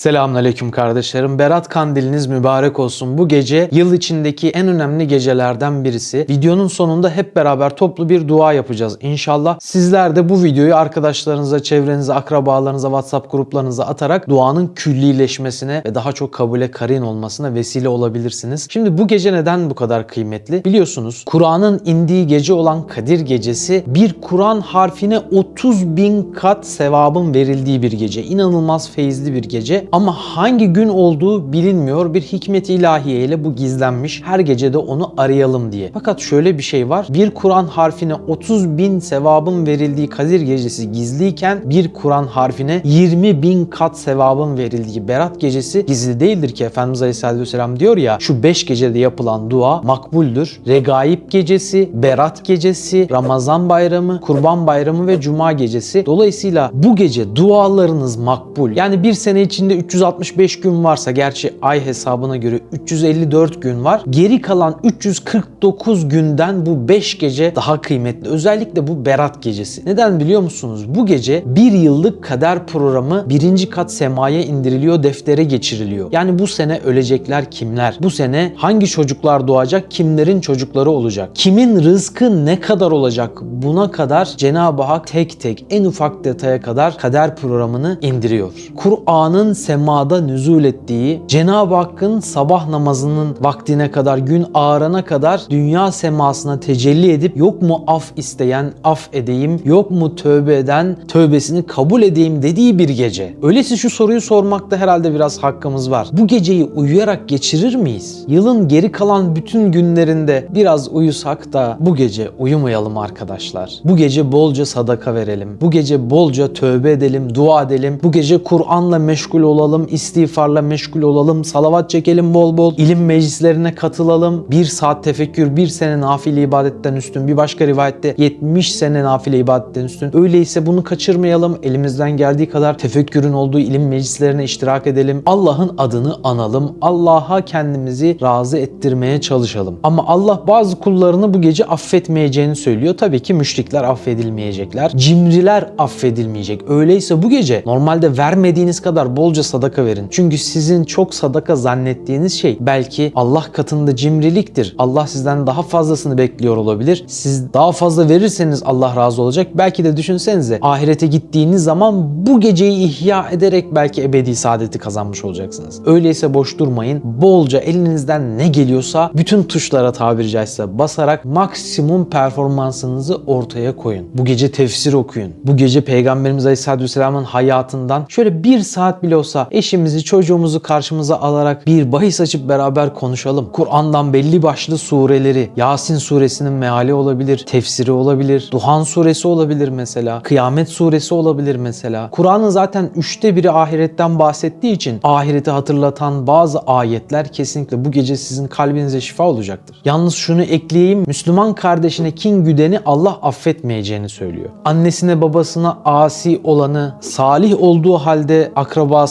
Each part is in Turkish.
Selamünaleyküm kardeşlerim. Berat Kandiliniz mübarek olsun. Bu gece yıl içindeki en önemli gecelerden birisi. Videonun sonunda hep beraber toplu bir dua yapacağız inşallah. Sizler de bu videoyu arkadaşlarınıza, çevrenize, akrabalarınıza, WhatsApp gruplarınıza atarak duanın küllileşmesine ve daha çok kabule karin olmasına vesile olabilirsiniz. Şimdi bu gece neden bu kadar kıymetli? Biliyorsunuz Kur'an'ın indiği gece olan Kadir Gecesi bir Kur'an harfine 30 bin kat sevabın verildiği bir gece. İnanılmaz feyizli bir gece ama hangi gün olduğu bilinmiyor. Bir hikmet ilahiye bu gizlenmiş. Her gece de onu arayalım diye. Fakat şöyle bir şey var. Bir Kur'an harfine 30 bin sevabın verildiği Kadir Gecesi gizliyken bir Kur'an harfine 20 bin kat sevabın verildiği Berat Gecesi gizli değildir ki Efendimiz Aleyhisselatü Vesselam diyor ya şu 5 gecede yapılan dua makbuldür. Regaib Gecesi, Berat Gecesi, Ramazan Bayramı, Kurban Bayramı ve Cuma Gecesi. Dolayısıyla bu gece dualarınız makbul. Yani bir sene içinde 365 gün varsa gerçi ay hesabına göre 354 gün var. Geri kalan 349 günden bu 5 gece daha kıymetli. Özellikle bu Berat gecesi. Neden biliyor musunuz? Bu gece bir yıllık kader programı birinci kat semaya indiriliyor, deftere geçiriliyor. Yani bu sene ölecekler kimler? Bu sene hangi çocuklar doğacak? Kimlerin çocukları olacak? Kimin rızkı ne kadar olacak? Buna kadar Cenab-ı Hak tek tek en ufak detaya kadar kader programını indiriyor. Kur'an'ın semada nüzul ettiği, Cenab-ı Hakk'ın sabah namazının vaktine kadar, gün ağarana kadar dünya semasına tecelli edip yok mu af isteyen af edeyim, yok mu tövbe eden tövbesini kabul edeyim dediği bir gece. Öyleyse şu soruyu sormakta herhalde biraz hakkımız var. Bu geceyi uyuyarak geçirir miyiz? Yılın geri kalan bütün günlerinde biraz uyusak da bu gece uyumayalım arkadaşlar. Bu gece bolca sadaka verelim. Bu gece bolca tövbe edelim, dua edelim. Bu gece Kur'an'la meşgul olalım, istiğfarla meşgul olalım, salavat çekelim bol bol, ilim meclislerine katılalım. Bir saat tefekkür, bir sene nafile ibadetten üstün. Bir başka rivayette 70 sene nafile ibadetten üstün. Öyleyse bunu kaçırmayalım. Elimizden geldiği kadar tefekkürün olduğu ilim meclislerine iştirak edelim. Allah'ın adını analım. Allah'a kendimizi razı ettirmeye çalışalım. Ama Allah bazı kullarını bu gece affetmeyeceğini söylüyor. Tabii ki müşrikler affedilmeyecekler. Cimriler affedilmeyecek. Öyleyse bu gece normalde vermediğiniz kadar bolca sadaka verin. Çünkü sizin çok sadaka zannettiğiniz şey belki Allah katında cimriliktir. Allah sizden daha fazlasını bekliyor olabilir. Siz daha fazla verirseniz Allah razı olacak. Belki de düşünsenize ahirete gittiğiniz zaman bu geceyi ihya ederek belki ebedi saadeti kazanmış olacaksınız. Öyleyse boş durmayın. Bolca elinizden ne geliyorsa bütün tuşlara tabiri caizse basarak maksimum performansınızı ortaya koyun. Bu gece tefsir okuyun. Bu gece Peygamberimiz Aleyhisselatü Vesselam'ın hayatından şöyle bir saat bile olsa eşimizi, çocuğumuzu karşımıza alarak bir bahis açıp beraber konuşalım. Kur'an'dan belli başlı sureleri, Yasin suresinin meali olabilir, tefsiri olabilir, Duhan suresi olabilir mesela, Kıyamet suresi olabilir mesela. Kur'an'ın zaten üçte biri ahiretten bahsettiği için ahireti hatırlatan bazı ayetler kesinlikle bu gece sizin kalbinize şifa olacaktır. Yalnız şunu ekleyeyim, Müslüman kardeşine kin güdeni Allah affetmeyeceğini söylüyor. Annesine babasına asi olanı, salih olduğu halde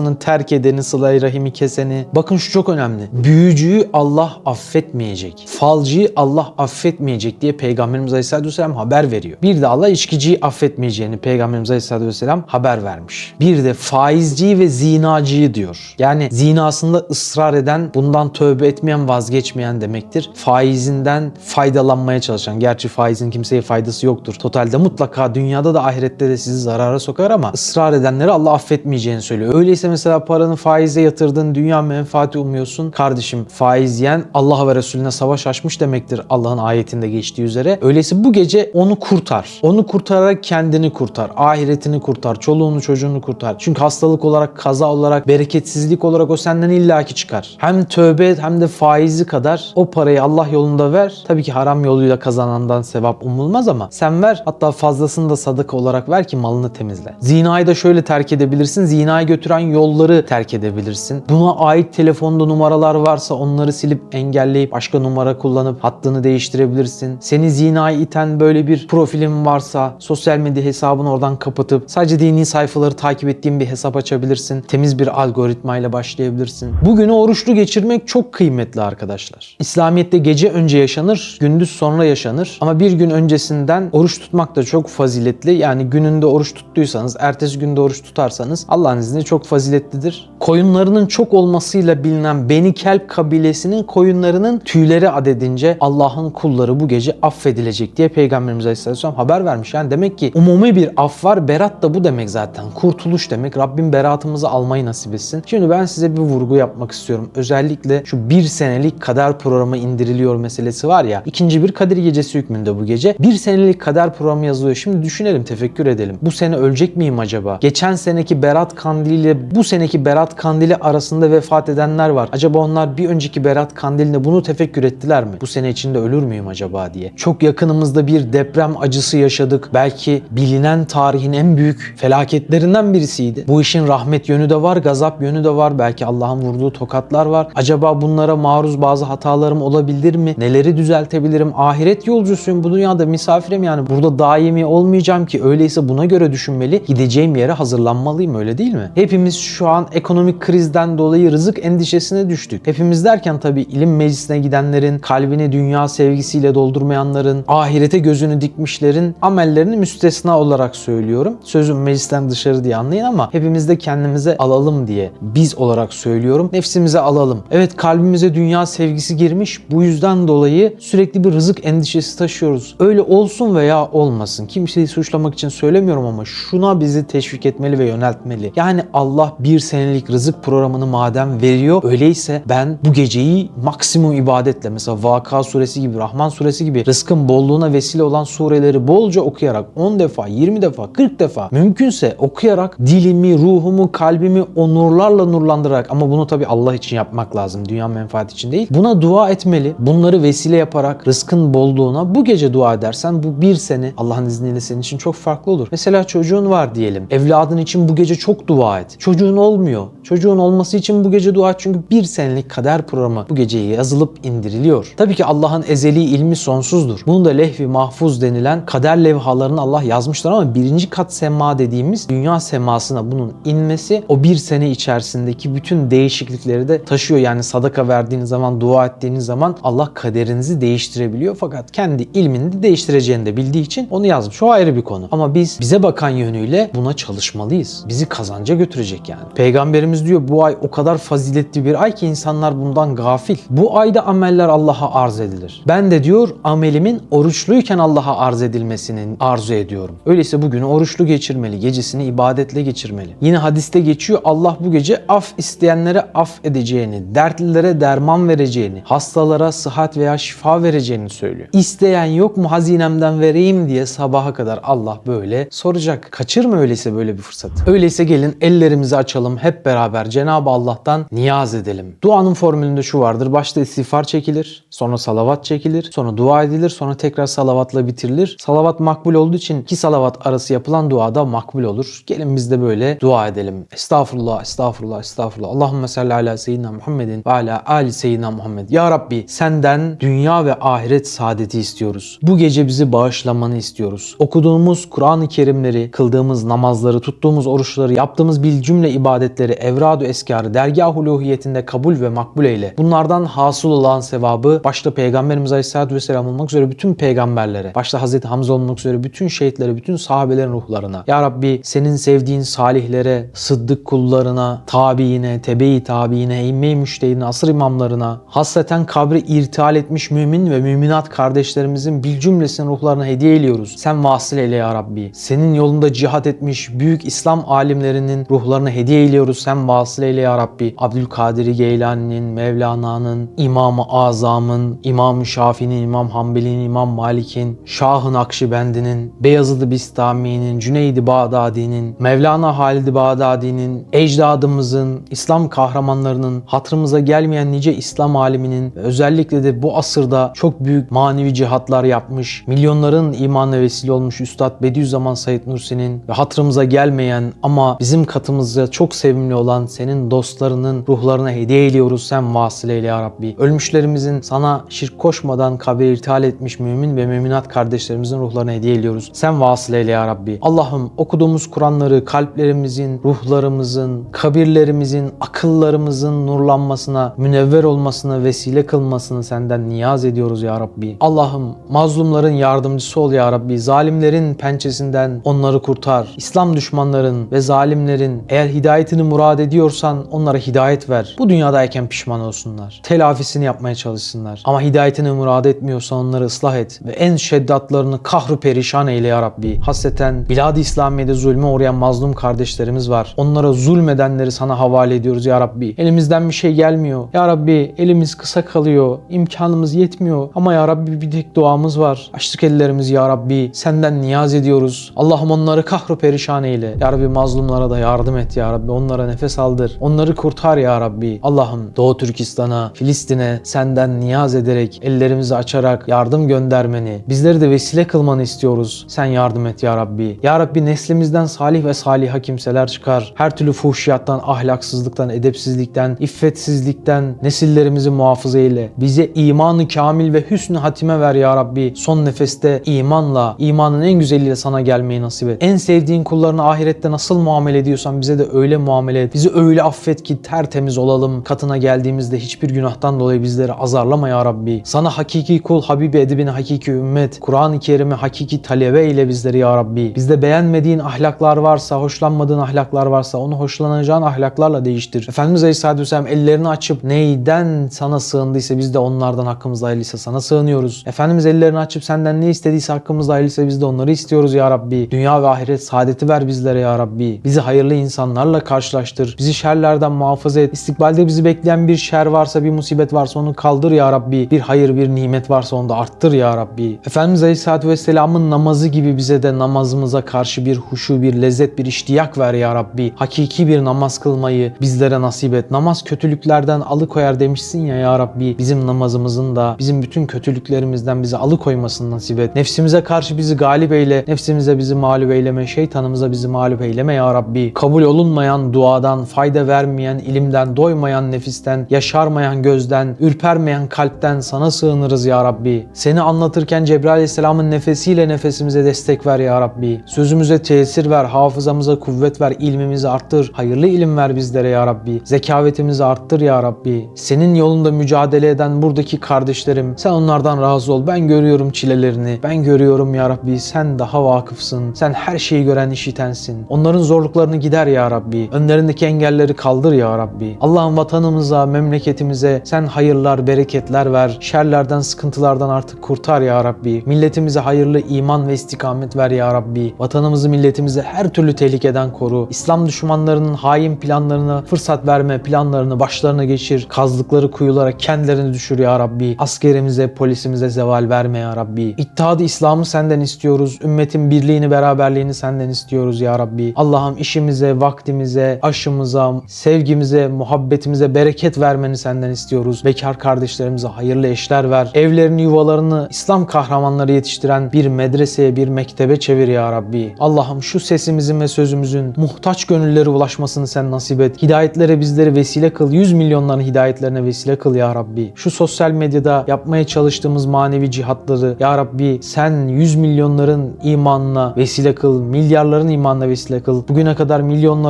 akrabasının terk edeni, sıla rahimi keseni. Bakın şu çok önemli. Büyücüyü Allah affetmeyecek. Falcıyı Allah affetmeyecek diye Peygamberimiz Aleyhisselatü Vesselam haber veriyor. Bir de Allah içkiciyi affetmeyeceğini Peygamberimiz Aleyhisselatü Vesselam haber vermiş. Bir de faizciyi ve zinacıyı diyor. Yani zinasında ısrar eden, bundan tövbe etmeyen, vazgeçmeyen demektir. Faizinden faydalanmaya çalışan. Gerçi faizin kimseye faydası yoktur. Totalde mutlaka dünyada da ahirette de sizi zarara sokar ama ısrar edenleri Allah affetmeyeceğini söylüyor. Öyleyse mesela paranı faize yatırdın, dünya menfaati umuyorsun. Kardeşim faiz yiyen Allah ve Resulüne savaş açmış demektir Allah'ın ayetinde geçtiği üzere. Öyleyse bu gece onu kurtar. Onu kurtararak kendini kurtar. Ahiretini kurtar. Çoluğunu çocuğunu kurtar. Çünkü hastalık olarak, kaza olarak, bereketsizlik olarak o senden illaki çıkar. Hem tövbe et hem de faizi kadar o parayı Allah yolunda ver. Tabii ki haram yoluyla kazanandan sevap umulmaz ama sen ver. Hatta fazlasını da sadaka olarak ver ki malını temizle. Zinayı da şöyle terk edebilirsin. Zinayı götüren yolları terk edebilirsin. Buna ait telefonda numaralar varsa onları silip engelleyip başka numara kullanıp hattını değiştirebilirsin. Seni zinaya iten böyle bir profilin varsa sosyal medya hesabını oradan kapatıp sadece dini sayfaları takip ettiğin bir hesap açabilirsin. Temiz bir algoritmayla başlayabilirsin. Bugünü oruçlu geçirmek çok kıymetli arkadaşlar. İslamiyet'te gece önce yaşanır, gündüz sonra yaşanır. Ama bir gün öncesinden oruç tutmak da çok faziletli. Yani gününde oruç tuttuysanız, ertesi günde oruç tutarsanız Allah'ın izniyle çok faziletli faziletlidir. Koyunlarının çok olmasıyla bilinen Beni Kelp kabilesinin koyunlarının tüyleri adedince Allah'ın kulları bu gece affedilecek diye Peygamberimiz Aleyhisselam haber vermiş. Yani demek ki umumi bir af var. Berat da bu demek zaten. Kurtuluş demek. Rabbim beratımızı almayı nasip etsin. Şimdi ben size bir vurgu yapmak istiyorum. Özellikle şu bir senelik kader programı indiriliyor meselesi var ya. ikinci bir Kadir Gecesi hükmünde bu gece. Bir senelik kader programı yazılıyor. Şimdi düşünelim, tefekkür edelim. Bu sene ölecek miyim acaba? Geçen seneki Berat Kandili bu seneki Berat Kandili arasında vefat edenler var. Acaba onlar bir önceki Berat Kandili'nde bunu tefekkür ettiler mi? Bu sene içinde ölür müyüm acaba diye. Çok yakınımızda bir deprem acısı yaşadık. Belki bilinen tarihin en büyük felaketlerinden birisiydi. Bu işin rahmet yönü de var, gazap yönü de var. Belki Allah'ın vurduğu tokatlar var. Acaba bunlara maruz bazı hatalarım olabilir mi? Neleri düzeltebilirim? Ahiret yolcusuyum. Bu dünyada misafirim yani. Burada daimi olmayacağım ki. Öyleyse buna göre düşünmeli. Gideceğim yere hazırlanmalıyım öyle değil mi? Hepimiz şu an ekonomik krizden dolayı rızık endişesine düştük. Hepimiz derken tabii ilim meclisine gidenlerin, kalbini dünya sevgisiyle doldurmayanların, ahirete gözünü dikmişlerin amellerini müstesna olarak söylüyorum. Sözüm meclisten dışarı diye anlayın ama hepimiz de kendimize alalım diye biz olarak söylüyorum. Nefsimize alalım. Evet kalbimize dünya sevgisi girmiş. Bu yüzden dolayı sürekli bir rızık endişesi taşıyoruz. Öyle olsun veya olmasın. Kimseyi suçlamak için söylemiyorum ama şuna bizi teşvik etmeli ve yöneltmeli. Yani Allah bir senelik rızık programını madem veriyor öyleyse ben bu geceyi maksimum ibadetle mesela Vaka suresi gibi, Rahman suresi gibi rızkın bolluğuna vesile olan sureleri bolca okuyarak 10 defa, 20 defa, 40 defa mümkünse okuyarak dilimi, ruhumu, kalbimi o nurlarla nurlandırarak ama bunu tabi Allah için yapmak lazım. Dünya menfaati için değil. Buna dua etmeli. Bunları vesile yaparak rızkın bolluğuna bu gece dua edersen bu bir sene Allah'ın izniyle senin için çok farklı olur. Mesela çocuğun var diyelim. Evladın için bu gece çok dua et. Çocuğun olmuyor. Çocuğun olması için bu gece dua çünkü bir senelik kader programı bu geceye yazılıp indiriliyor. Tabii ki Allah'ın ezeli ilmi sonsuzdur. Bunu da lehvi mahfuz denilen kader levhalarını Allah yazmışlar ama birinci kat sema dediğimiz dünya semasına bunun inmesi o bir sene içerisindeki bütün değişiklikleri de taşıyor. Yani sadaka verdiğiniz zaman, dua ettiğiniz zaman Allah kaderinizi değiştirebiliyor. Fakat kendi ilmini de değiştireceğini de bildiği için onu yazmış. O ayrı bir konu. Ama biz bize bakan yönüyle buna çalışmalıyız. Bizi kazanca götürecek yani. Peygamberimiz diyor bu ay o kadar faziletli bir ay ki insanlar bundan gafil. Bu ayda ameller Allah'a arz edilir. Ben de diyor amelimin oruçluyken Allah'a arz edilmesini arzu ediyorum. Öyleyse bugünü oruçlu geçirmeli, gecesini ibadetle geçirmeli. Yine hadiste geçiyor Allah bu gece af isteyenlere af edeceğini, dertlilere derman vereceğini, hastalara sıhhat veya şifa vereceğini söylüyor. İsteyen yok mu hazinemden vereyim diye sabaha kadar Allah böyle soracak. Kaçırma öyleyse böyle bir fırsatı. Öyleyse gelin ellerimizi açalım hep beraber Cenab-ı Allah'tan niyaz edelim. Duanın formülünde şu vardır. Başta istiğfar çekilir, sonra salavat çekilir, sonra dua edilir, sonra tekrar salavatla bitirilir. Salavat makbul olduğu için iki salavat arası yapılan dua da makbul olur. Gelin biz de böyle dua edelim. Estağfurullah, estağfurullah, estağfurullah. Allahümme salli ala seyyidina Muhammedin ve ala ali seyyidina Muhammed. Ya Rabbi senden dünya ve ahiret saadeti istiyoruz. Bu gece bizi bağışlamanı istiyoruz. Okuduğumuz Kur'an-ı Kerimleri, kıldığımız namazları, tuttuğumuz oruçları, yaptığımız bil cümle ibadetleri, evradu eskarı, dergah uluhiyetinde kabul ve makbul eyle. Bunlardan hasıl olan sevabı başta Peygamberimiz Aleyhisselatü Vesselam olmak üzere bütün peygamberlere, başta Hazreti Hamza olmak üzere bütün şehitlere, bütün sahabelerin ruhlarına. Ya Rabbi senin sevdiğin salihlere, sıddık kullarına, tabiine, tebe-i tabiine, imme-i müştehidine, asır imamlarına, hasreten kabri irtihal etmiş mümin ve müminat kardeşlerimizin bil cümlesinin ruhlarına hediye ediyoruz. Sen vasıl eyle ya Rabbi. Senin yolunda cihat etmiş büyük İslam alimlerinin ruhlarına hediye ediyoruz. Sen vasıl eyle ya Rabbi. Abdülkadir Geylani'nin, Mevlana'nın, İmam-ı Azam'ın, İmam-ı Şafii'nin, İmam Hanbeli'nin, İmam Malik'in, Şah-ı Nakşibendi'nin, Beyazıt-ı Bistami'nin, Cüneydi Bağdadi'nin, Mevlana Halid-i Bağdadi'nin, ecdadımızın, İslam kahramanlarının, hatırımıza gelmeyen nice İslam aliminin özellikle de bu asırda çok büyük manevi cihatlar yapmış, milyonların imanına vesile olmuş Üstad Bediüzzaman Said Nursi'nin ve hatırımıza gelmeyen ama bizim katımızda çok sevimli olan senin dostlarının ruhlarına hediye ediyoruz. Sen vasıl eyle ya Rabbi. Ölmüşlerimizin sana şirk koşmadan kabir irtihal etmiş mümin ve müminat kardeşlerimizin ruhlarına hediye ediyoruz. Sen vasıl eyle ya Rabbi. Allah'ım okuduğumuz Kur'anları kalplerimizin, ruhlarımızın, kabirlerimizin, akıllarımızın nurlanmasına, münevver olmasına vesile kılmasını senden niyaz ediyoruz ya Rabbi. Allah'ım mazlumların yardımcısı ol ya Rabbi. Zalimlerin pençesinden onları kurtar. İslam düşmanların ve zalimlerin eğer hidayetini murad ediyorsan onlara hidayet ver. Bu dünyadayken pişman olsunlar. Telafisini yapmaya çalışsınlar. Ama hidayetini murad etmiyorsan onları ıslah et. Ve en şeddatlarını kahru perişan eyle ya Rabbi. Hasreten Bilad-ı İslamiye'de zulme uğrayan mazlum kardeşlerimiz var. Onlara zulmedenleri sana havale ediyoruz ya Rabbi. Elimizden bir şey gelmiyor. Ya Rabbi elimiz kısa kalıyor. imkanımız yetmiyor. Ama ya Rabbi bir tek duamız var. Açtık ellerimizi ya Rabbi. Senden niyaz ediyoruz. Allah'ım onları kahru perişan eyle. Ya Rabbi mazlumlara da yardım et ya Rabbi. Onlara nefes aldır. Onları kurtar ya Rabbi. Allah'ım Doğu Türkistan'a, Filistin'e senden niyaz ederek, ellerimizi açarak yardım göndermeni, bizleri de vesile kılmanı istiyoruz. Sen yardım et ya Rabbi. Ya Rabbi neslimizden salih ve saliha kimseler çıkar. Her türlü fuhşiyattan, ahlaksızlıktan, edepsizlikten, iffetsizlikten nesillerimizi muhafaza eyle. Bize imanı kamil ve hüsnü hatime ver ya Rabbi. Son nefeste imanla, imanın en güzeliyle sana gelmeyi nasip et. En sevdiğin kullarına ahirette nasıl muamele ediyorsan bize de öyle muamele et. Bizi öyle affet ki tertemiz olalım. Katına geldiğimizde hiçbir günahtan dolayı bizleri azarlama ya Rabbi. Sana hakiki kul, Habibi edibine hakiki ümmet, Kur'an-ı Kerim'e hakiki talebe ile bizleri ya Rabbi. Bizde beğenmediğin ahlaklar varsa, hoşlanmadığın ahlaklar varsa onu hoşlanacağın ahlaklarla değiştir. Efendimiz Aleyhisselatü Vesselam ellerini açıp neyden sana sığındıysa biz de onlardan hakkımızda hayırlıysa sana sığınıyoruz. Efendimiz ellerini açıp senden ne istediyse hakkımızda hayırlıysa biz de onları istiyoruz ya Rabbi. Dünya ve ahiret saadeti ver bizlere ya Rabbi. Bizi hayırlı insanlarla karşılaştır. Bizi şerlerden muhafaza et. İstikbalde bizi bekleyen bir şer varsa, bir musibet varsa onu kaldır ya Rabbi. Bir hayır, bir nimet varsa onu da arttır ya Rabbi. Efendimiz Aleyhisselatü Vesselam'ın namazı gibi bize de namazımıza karşı bir huşu, bir lezzet, bir iştiyak ver ya Rabbi. Hakiki bir namaz kılmayı bizlere nasip et. Namaz kötülüklerden alıkoyar demişsin ya ya Rabbi. Bizim namazımızın da bizim bütün kötülüklerimizden bizi alıkoymasını nasip et. Nefsimize karşı bizi galip eyle. Nefsimize bizi mağlup eyleme. Şeytanımıza bizi mağlup eyleme ya Rabbi. Kabul olunmayan duadan, fayda vermeyen ilimden, doymayan nefisten, yaşarmayan gözden, ürpermeyen kalpten sana sığınırız ya Rabbi. Seni anlatırken Cebrail Aleyhisselam'ın nefesiyle nefesimize destek ver ya Rabbi. Sözümüze tesir ver, hafızamıza kuvvet ver, ilmimizi arttır. Hayırlı ilim ver bizlere ya Rabbi. Zekavetimizi arttır ya Rabbi. Senin yolunda mücadele eden buradaki kardeşlerim, sen onlardan razı ol. Ben görüyorum çilelerini. Ben görüyorum ya Rabbi. Sen daha vakıfsın. Sen her şeyi gören, işitensin. Onların zorluklarını gider ya Rabbi. Önlerindeki engelleri kaldır ya Rabbi. Allah'ın vatanımıza, memleketimize sen hayırlar, bereketler ver. Şerlerden, sıkıntılardan artık kurtar ya Rabbi. Milletimize hayırlı iman ve istikamet ver ya Rabbi. Vatanımızı, milletimizi her türlü tehlikeden koru. İslam düşmanlarının hain planlarına fırsat verme, planlarını başlarına geçir. Kazdıkları kuyulara kendilerini düşür ya Rabbi. Askerimize, polisimize zeval verme ya Rabbi. İttihadı İslam'ı senden istiyoruz. Ümmetin birliğini, beraberliğini senden istiyoruz ya Rabbi. Allah'ım işimize, vaktimize, aşımıza, sevgimize, muhabbetimize bereket vermeni senden istiyoruz. Bekar kardeşlerimize hayırlı eşler ver. Evlerini, yuvalarını İslam kahramanları yetiştiren bir medreseye, bir mektebe çevir ya Rabbi. Allah'ım şu sesimizin ve sözümüzün muhtaç gönüllere ulaşmasını sen nasip et. Hidayetlere bizleri vesile kıl. 100 milyonların hidayetlerine vesile kıl ya Rabbi. Şu sosyal medyada yapmaya çalıştığımız manevi cihatları ya Rabbi sen 100 milyonların imanına vesile kıl. Milyarların imanına vesile kıl. Bugüne kadar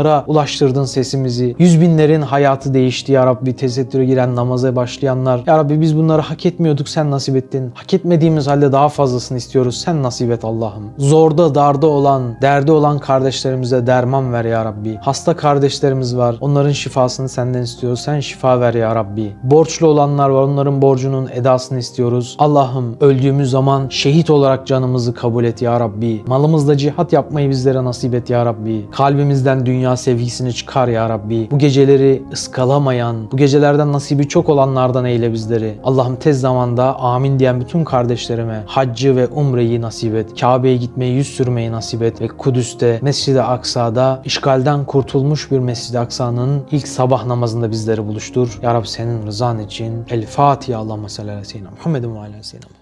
milyonlara ulaştırdın sesimizi. Yüz binlerin hayatı değişti ya Rabbi. Tesettüre giren namaza başlayanlar. Ya Rabbi biz bunları hak etmiyorduk sen nasip ettin. Hak etmediğimiz halde daha fazlasını istiyoruz. Sen nasip et Allah'ım. Zorda darda olan, derdi olan kardeşlerimize derman ver ya Rabbi. Hasta kardeşlerimiz var. Onların şifasını senden istiyoruz. Sen şifa ver ya Rabbi. Borçlu olanlar var. Onların borcunun edasını istiyoruz. Allah'ım öldüğümüz zaman şehit olarak canımızı kabul et ya Rabbi. Malımızla cihat yapmayı bizlere nasip et ya Rabbi. Kalbimizden dünya sevgisini çıkar ya Rabbi. Bu geceleri ıskalamayan, bu gecelerden nasibi çok olanlardan eyle bizleri. Allah'ım tez zamanda amin diyen bütün kardeşlerime haccı ve umreyi nasip et. Kabe'ye gitmeyi, yüz sürmeyi nasip et ve Kudüs'te, Mescid-i Aksa'da işgalden kurtulmuş bir Mescid-i Aksa'nın ilk sabah namazında bizleri buluştur. Ya Rabbi senin rızan için. El Fatiha Allahümme salli ala seyyidina Muhammedin ve ala seyyidina Muhammed.